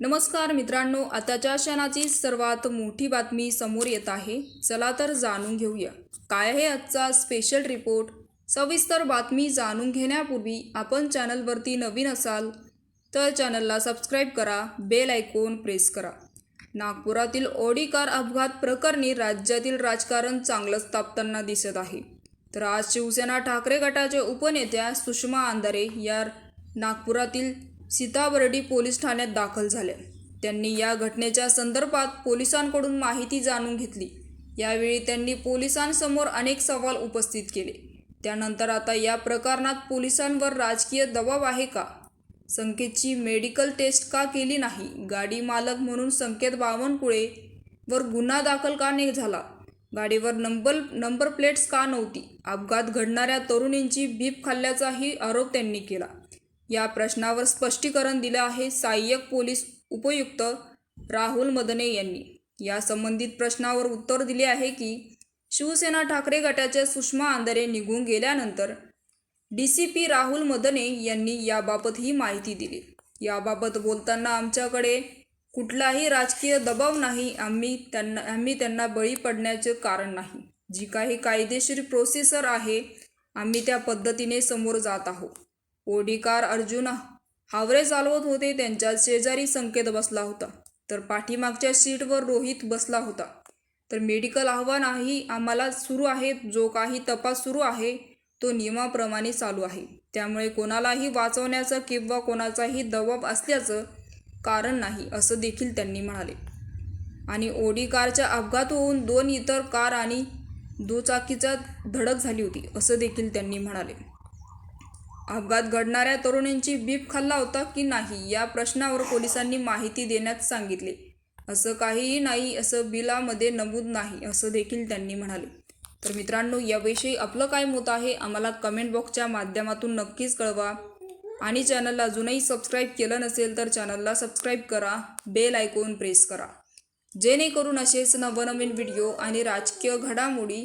नमस्कार मित्रांनो आताच्या क्षणाची सर्वात मोठी बातमी समोर येत आहे. चला तर जाणून घेऊया. काय आहे आजचा स्पेशल रिपोर्ट सविस्तर बातमी जाणून घेण्यापूर्वी आपण चॅनलवरती नवीन असाल तर चॅनलला सबस्क्राईब करा बेल आयकॉन प्रेस करा. नागपुरातील ऑडी कार अपघात प्रकरणी राज्यातील राजकारण चांगलंच तापताना दिसत आहे. तर आज शिवसेना ठाकरे गटाच्या उपनेत्या सुषमा आंधारे या नागपुरातील सीताबर्डी पोलीस ठाण्यात दाखल झाल्या त्यांनी या घटनेच्या संदर्भात पोलिसांकडून माहिती जाणून घेतली. यावेळी त्यांनी पोलिसांसमोर अनेक सवाल उपस्थित केले. त्यानंतर आता या प्रकरणात पोलिसांवर राजकीय दबाव आहे का? संकेतची मेडिकल टेस्ट का केली नाही? गाडी मालक म्हणून संकेत बावनकुळे वर गुन्हा दाखल का नाही झाला? गाडीवर नंबर नंबर प्लेट्स का नव्हती? अपघात घडणाऱ्या तरुणींची भीप खाल्ल्याचाही आरोप त्यांनी केला. या प्रश्नावर स्पष्टीकरण दिलं आहे सहाय्यक पोलीस उपयुक्त राहुल मदने यांनी. या संबंधित प्रश्नावर उत्तर दिले आहे की शिवसेना ठाकरे गटाच्या सुषमा आंदरे निघून गेल्यानंतर D C P Rahul Madane यांनी याबाबत ही माहिती दिली. याबाबत बोलताना आमच्याकडे कुठलाही राजकीय दबाव नाही आम्ही त्यांना आम्ही त्यांना बळी पडण्याचे कारण नाही. जी काही कायदेशीर प्रोसेसर आहे आम्ही त्या पद्धतीने समोर जात आहोत. ओडीकार अर्जुन हावरे चालवत होते त्यांच्या शेजारी संकेत बसला होता. तर पाठीमागच्या सीटवर रोहित बसला होता. तर मेडिकल अहवालही आम्हाला सुरू आहे जो काही तपास सुरू आहे तो नियमाप्रमाणे चालू आहे. त्यामुळे कोणालाही वाचवण्याचं किंवा कोणाचाही दबाव असल्याचं कारण नाही असं देखील त्यांनी म्हणाले. आणि ओडी कारच्या अपघात होऊन दोन इतर कार आणि दुचाकीचा धडक झाली होती असं देखील त्यांनी म्हणाले. अपघात घडणाऱ्या तरुणींची बीप खाल्ला होता की नाही या प्रश्नावर पोलिसांनी माहिती देण्यात सांगितले. असं काहीही नाही असं बिलामध्ये नमूद नाही असं देखील त्यांनी म्हणाले. तर मित्रांनो याविषयी आपलं काय मत आहे आम्हाला कमेंट बॉक्सच्या माध्यमातून नक्कीच कळवा. आणि चॅनलला अजूनही सबस्क्राईब केलं नसेल तर चॅनलला सबस्क्राईब करा बेल आयकॉन प्रेस करा. जेणेकरून असेच नवनवीन व्हिडिओ आणि राजकीय घडामोडी